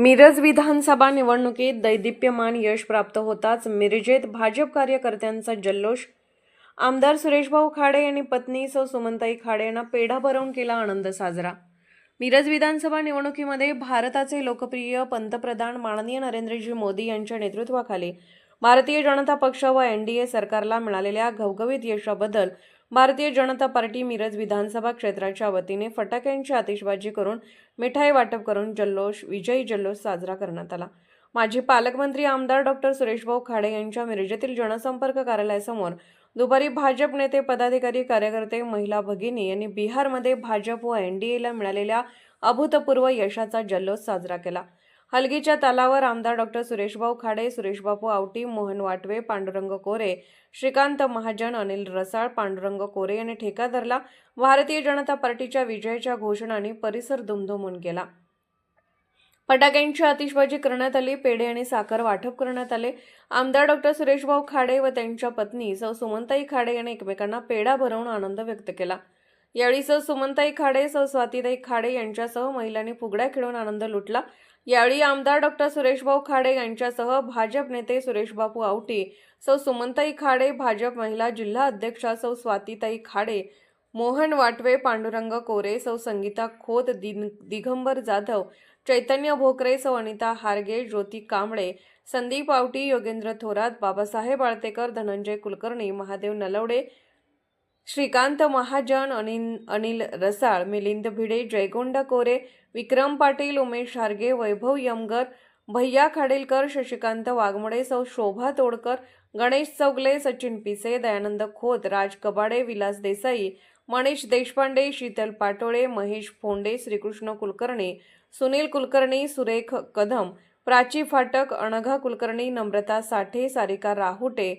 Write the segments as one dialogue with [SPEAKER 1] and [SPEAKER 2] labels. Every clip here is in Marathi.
[SPEAKER 1] मिरज विधानसभा निवडणुकीत दैदिप्यमान यश प्राप्त होताच मिरजेत भाजप कार्यकर्त्यांचा जल्लोष. आमदार सुरेशभाऊ खाडे यांनी पत्नी सौ सुमनताई खाडे यांना पेढा भरवून केला आनंद साजरा. मिरज विधानसभा निवडणुकीमध्ये भारताचे लोकप्रिय पंतप्रधान माननीय नरेंद्रजी मोदी यांच्या नेतृत्वाखाली भारतीय जनता पक्ष व एन डी ए सरकारला मिळालेल्या घवघवीत यशाबद्दल भारतीय जनता पार्टी मिरज विधानसभा क्षेत्राच्या वतीने फटाक्यांची आतिषबाजी करून मिठाई वाटप करून जल्लोष विजयी जल्लोष साजरा करण्यात आला. माजी पालकमंत्री आमदार डॉक्टर सुरेशभाऊ खाडे यांच्या मिरजेतील जनसंपर्क कार्यालयासमोर दुपारी भाजप नेते पदाधिकारी कार्यकर्ते महिला भगिनी यांनी बिहारमध्ये भाजप व एन डी एला मिळालेल्या अभूतपूर्व यशाचा जल्लोष साजरा केला. हलगीच्या तालावर आमदार डॉक्टर सुरेशभाऊ खाडे सुरेशबापू आवटी मोहन वाटवे पांडुरंग कोरे श्रीकांत महाजन अनिल रसाळ पांडुरंग कोरे यांनी ठेका धरला. भारतीय जनता पार्टीच्या विजयाच्या घोषणाने परिसर दुमधुमून गेला. फटाक्यांची आतिषबाजी करण्यात आली पेढे आणि साखर वाटप करण्यात आले. आमदार डॉक्टर सुरेशभाऊ खाडे व त्यांच्या पत्नी सौ सुमंताई खाडे यांनी एकमेकांना पेढा भरवून आनंद व्यक्त केला. यावेळी सौ सुमनताई खाडे सह स्वातीताई खाडे यांच्यासह महिलांनी फुगड्या खेळून आनंद लुटला. यावेळी आमदार डॉक्टर सुरेशभाऊ खाडे यांच्यासह भाजप नेते सुरेशबापू आवटी सौ सुमनताई खाडे भाजप महिला जिल्हा अध्यक्षा सौ स्वातीताई खाडे मोहन वाटवे पांडुरंग कोरे सौ संगीता खोत दिन दिगंबर जाधव चैतन्य भोकरे सौ अनिता हारगे ज्योती कांबळे संदीप आवटी योगेंद्र थोरात बाबासाहेब आळतेकर धनंजय कुलकर्णी महादेव नलवडे श्रीकांत महाजन अनिल अनिल रसाळ मिलिंद भिडे जयगोंड कोरे विक्रम पाटील उमेश हारगे वैभव यमगर भैया खाडीलकर शशिकांत वाघमोडे सौ शोभा तोडकर गणेश चौगले सचिन पिसे दयानंद खोत राज कबाडे विलास देसाई मनीष देशपांडे शीतल पाटोळे महेश फोंडे श्रीकृष्ण कुलकर्णी सुनील कुलकर्णी सुरेख कदम प्राची फाटक अणघा कुलकर्णी नम्रता साठे सारिका राहुटे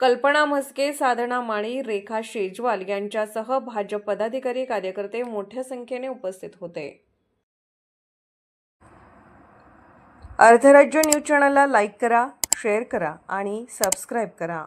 [SPEAKER 1] कल्पना म्हस्के साधना माळी रेखा शेजवाल यांच्यासह भाजप पदाधिकारी कार्यकर्ते मोठ्या संख्येने उपस्थित होते. अर्धराज्य न्यूज चॅनलला लाईक करा शेअर करा आणि सबस्क्राईब करा.